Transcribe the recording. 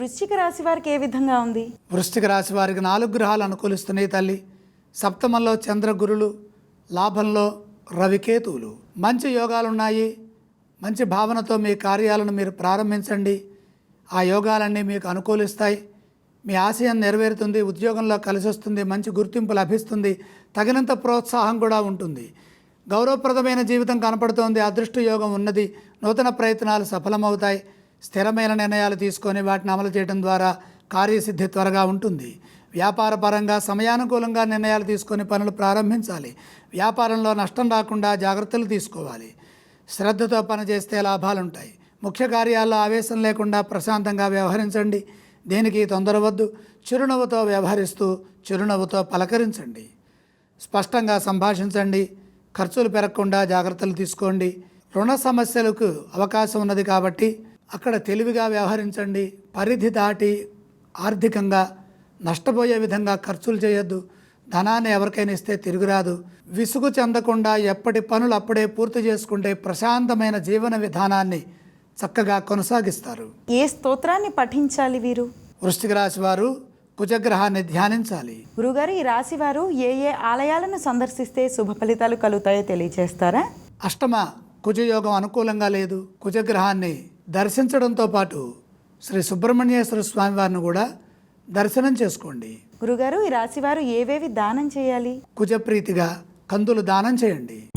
వృశ్చిక రాశి వారికి ఏ విధంగా ఉంది? వృశ్చిక రాశి వారికి నాలుగు గ్రహాలు అనుకూలిస్తున్నాయి తల్లి. సప్తమంలో చంద్రగురులు లాభంలో రవికేతువులు మంచి యోగాలు ఉన్నాయి మంచి భావనతో మీ కార్యాలను మీరు ప్రారంభించండి. ఆ యోగాలన్నీ మీకు అనుకూలిస్తాయి. మీ ఆశయం నెరవేరుతుంది ఉద్యోగంలో కలిసి వస్తుంది మంచి గుర్తింపు లభిస్తుంది తగినంత ప్రోత్సాహం కూడా ఉంటుంది. గౌరవప్రదమైన జీవితం కనపడుతోంది అదృష్ట యోగం ఉన్నది నూతన ప్రయత్నాలు సఫలమవుతాయి. స్థిరమైన నిర్ణయాలు తీసుకొని వాటిని అమలు చేయడం ద్వారా కార్యసిద్ధి త్వరగా ఉంటుంది. వ్యాపార పరంగా సమయానుకూలంగా నిర్ణయాలు తీసుకొని పనులు ప్రారంభించాలి. వ్యాపారంలో నష్టం రాకుండా జాగ్రత్తలు తీసుకోవాలి. శ్రద్ధతో పనిచేస్తే లాభాలుంటాయి. ముఖ్య కార్యాల్లో ఆవేశం లేకుండా ప్రశాంతంగా వ్యవహరించండి. దేనికి తొందరవద్దు చిరునవ్వుతో వ్యవహరిస్తూ చిరునవ్వుతో పలకరించండి. స్పష్టంగా సంభాషించండి. ఖర్చులు పెరగకుండా జాగ్రత్తలు తీసుకోండి. రుణ సమస్యలకు అవకాశం ఉన్నది కాబట్టి అక్కడ తెలివిగా వ్యవహరించండి. పరిధి దాటి ఆర్థికంగా నష్టపోయే విధంగా ఖర్చులు చేయొద్దు. ధనాన్ని ఎవరికైనా ఇస్తే తిరుగురాదు విసుగు చెందకుండా ఎప్పటి పనులు అప్పుడే పూర్తి చేసుకుంటే ప్రశాంతమైన జీవన విధానాన్ని చక్కగా కొనసాగిస్తారు. ఏ స్తోత్రాన్ని పఠించాలి వీరు? వృశ్చిక రాశి వారు కుజగ్రహాన్ని ధ్యానించాలి. గురుగారు ఈ రాశి వారు ఏ ఏ ఆలయాలను సందర్శిస్తే శుభ ఫలితాలు కలుగుతాయో తెలియజేస్తారా అష్టమ కుజయోగం అనుకూలంగా లేదు. కుజగ్రహాన్ని దర్శించడంతో పాటు శ్రీ సుబ్రహ్మణ్యేశ్వర స్వామి వారిని కూడా దర్శనం చేసుకోండి. గురుగారు ఈ రాశి వారు ఏవేవి దానం చేయాలి? కుజప్రీతిగా కందులు దానం చేయండి.